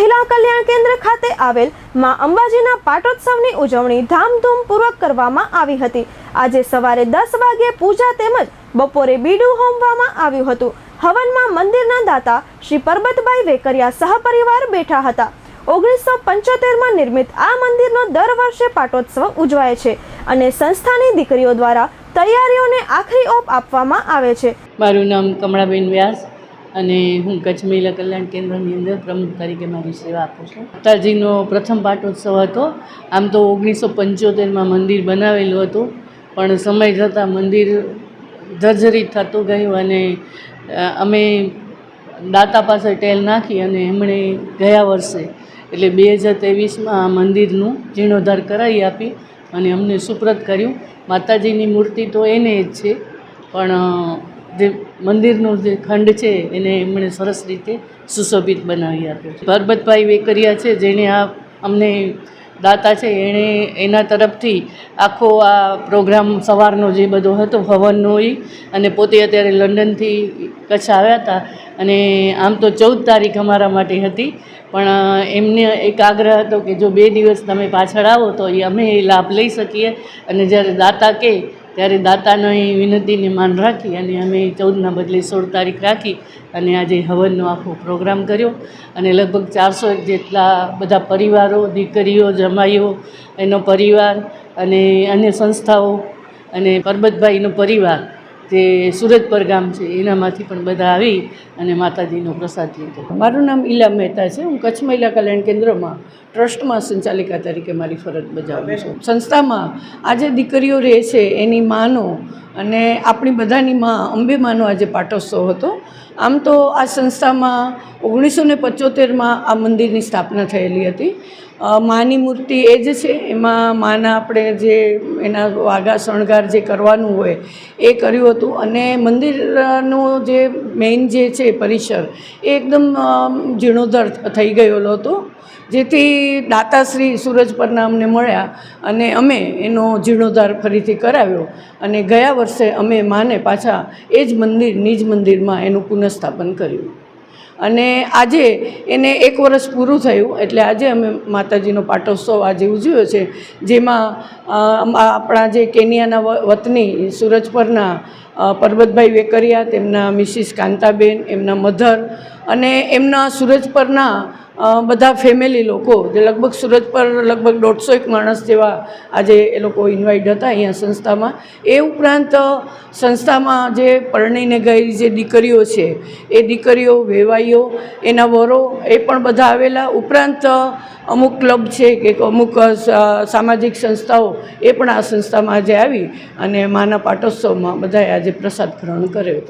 મહિલા કલ્યાણ કેન્દ્ર ખાતે આવેલમાં અંબાજીના પાટોત્સવની ઉજવણી ધામધૂમપૂર્વક કરવામાં આવી હતી. આજે સવારે દસ વાગ્યે પૂજા તેમજ બપોરે બીડું હોમવામાં આવ્યું હતું. હવનમાં મંદિરના દાતા શ્રી પરબતભાઈ વેકરિયા સહપરિવાર બેઠા હતા. ઓગણીસો પંચોતેરમાં નિર્મિત આ મંદિરનો દર વર્ષે પાટોત્સવ ઉજવાય છે અને સંસ્થાની દીકરીઓ દ્વારા તૈયારીઓને આખરી ઓપ આપવામાં આવે છે. મારું નામ કમળાબેન વ્યાસ. અને હું કચ્છ મહિલા કલ્યાણ કેન્દ્રની અંદર પ્રમુખ તરીકે મારી સેવા આપું છું. માતાજીનો પ્રથમ પાટોત્સવ હતો. આમ તો ઓગણીસો પંચોતેરમાં મંદિર બનાવેલું હતું. પણ સમય જતાં મંદિર જર્જરિત થતું ગયું અને અમે દાતા પાસે ટેલ નાખી અને એમણે ગયા વર્ષે, એટલે બે હજાર ત્રેવીસમાં આ મંદિરનું જીર્ણોદ્ધાર કરાવી આપી અને અમને સુપ્રત કર્યું. માતાજીની મૂર્તિ તો એને જ છે. પણ જે મંદિરનો જે ખંડ છે એને એમણે સરસ રીતે સુશોભિત બનાવી આપ્યો છે. પરબતભાઈ વેકરિયા છે, જેણે આ અમને દાતા છે, એણે એના તરફથી આખો આ પ્રોગ્રામ સવારનો જે બધો હતો, હવનનો એ અને પોતે અત્યારે લંડનથી કચ્છ આવ્યા હતા. અને આમ તો ચૌદ તારીખ અમારા માટે હતી, પણ એમને એક આગ્રહ હતો કે જો બે દિવસ તમે પાછળ આવો તો એ અમે એ લાભ લઈ શકીએ. અને જ્યારે દાતા કહે ત્યારે દાતાનો એ વિનંતીને માન રાખી અને અમે ચૌદના બદલે સોળ તારીખ રાખી અને આજે હવનનો આખો પ્રોગ્રામ કર્યો. અને લગભગ ચારસો જેટલા બધા પરિવારો, દીકરીઓ, જમાઈઓ, એનો પરિવાર અને અન્ય સંસ્થાઓ અને પરબતભાઈનો પરિવાર જે સુરતપર ગામ છે, એનામાંથી પણ બધા આવી અને માતાજીનો પ્રસાદ લીધો. મારું નામ ઈલા મહેતા છે. હું કચ્છ મહિલા કલ્યાણ કેન્દ્રમાં ટ્રસ્ટમાં સંચાલિકા તરીકે મારી ફરજ બજાવું છું. સંસ્થામાં આજે દીકરીઓ રહે છે, એની માનો અને આપણી બધાની માં અંબે માનો આજે પાટોત્સવ હતો. આમ તો આ સંસ્થામાં ઓગણીસો ને પંચોતેરમાં આ મંદિરની સ્થાપના થયેલી હતી. માની મૂર્તિ એ જ છે. એમાં માના આપણે જે એના વાઘા શણગાર જે કરવાનું હોય એ કર્યું હતું. અને મંદિરનો જે મેઇન જે છે પરિસર એ એકદમ જીર્ણોદ્ધાર થઈ ગયેલો હતો. જેથી દાતાશ્રી સૂરજ પરના અમને મળ્યા અને અમે એનો જીર્ણોદ્ધાર ફરીથી કરાવ્યો. અને ગયા વર્ષે અમે માને પાછા એ જ મંદિર, નિજ મંદિરમાં એનું પુનઃસ્થાપન કર્યું. અને આજે એને એક વર્ષ પૂરું થયું, એટલે આજે અમે માતાજીનો પાટોત્સવ આજે ઉજવ્યો છે, જેમાં આપણા જે કેનિયાના વતની સુરજ પરના પરબતભાઈ વેકરિયા, તેમના મિસિસ કાંતાબેન, એમના મધર અને એમના સુરજ પરના બધા ફેમિલી લોકો, જે લગભગ સુરત પર લગભગ દોઢસો એક માણસ જેવા આજે એ લોકો ઇન્વાઇટ હતા અહીંયા સંસ્થામાં. એ ઉપરાંત સંસ્થામાં જે પરણીને ગયેલી જે દીકરીઓ છે, એ દીકરીઓ, વેવાઈઓ, એના વરો, એ પણ બધા આવેલા. ઉપરાંત અમુક ક્લબ છે કે અમુક સામાજિક સંસ્થાઓ એ પણ આ સંસ્થામાં આજે આવી અને માના પાટોત્સવમાં બધાએ આજે પ્રસાદ ગ્રહણ કર્યો હતો.